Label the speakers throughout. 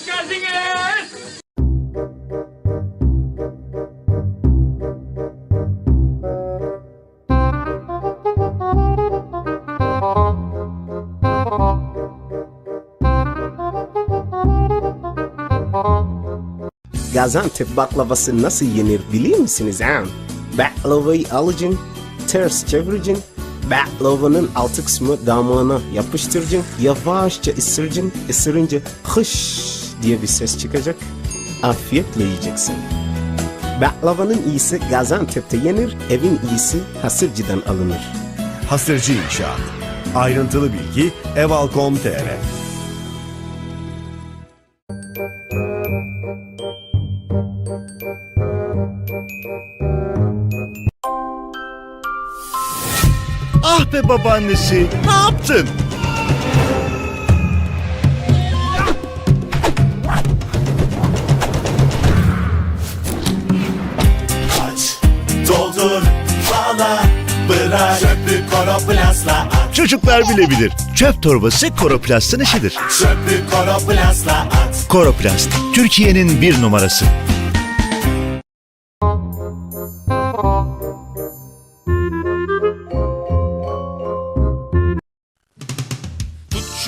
Speaker 1: Hoş geldiniz.
Speaker 2: Gaziantep baklavası nasıl yenir bilir misiniz ha? Baklavayı alacaksın, ters çevireceksin, baklavanın altı kısmı damağına yapıştıracaksın, yavaşça ısıracaksın, ısırınca hış diye bir ses çıkacak, afiyetle yiyeceksin. Baklavanın iyisi Gaziantep'te yenir, evin iyisi Hasırcı'dan alınır.
Speaker 3: Hasırcı İnşaat. Ayrıntılı bilgi eval.com.tr Ah be babaannesi, ne yaptın?
Speaker 4: Koroplastla at
Speaker 3: Çocuklar bilebilir. Çöp torbası Koroplast'ın işidir.
Speaker 4: Çöpü koroplastla at
Speaker 3: Koroplast, Türkiye'nin bir numarası.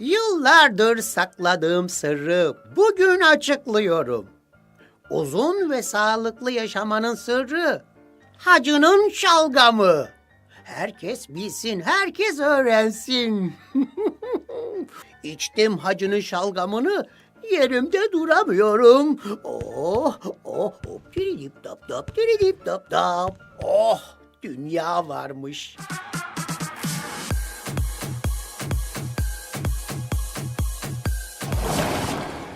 Speaker 5: Yıllardır sakladığım sırrı bugün açıklıyorum. Uzun ve sağlıklı yaşamanın sırrı hacının şalgamı. Herkes bilsin, herkes öğrensin. İçtim hacının şalgamını, yerimde duramıyorum. Oh, oh, hop, diridip dap dap, diridip dap dap. Oh, dünya varmış.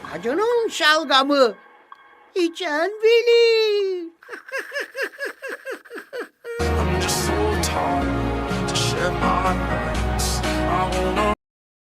Speaker 5: Hacının şalgamı. İçen bilir.
Speaker 6: just so tired to share my nights. I wanna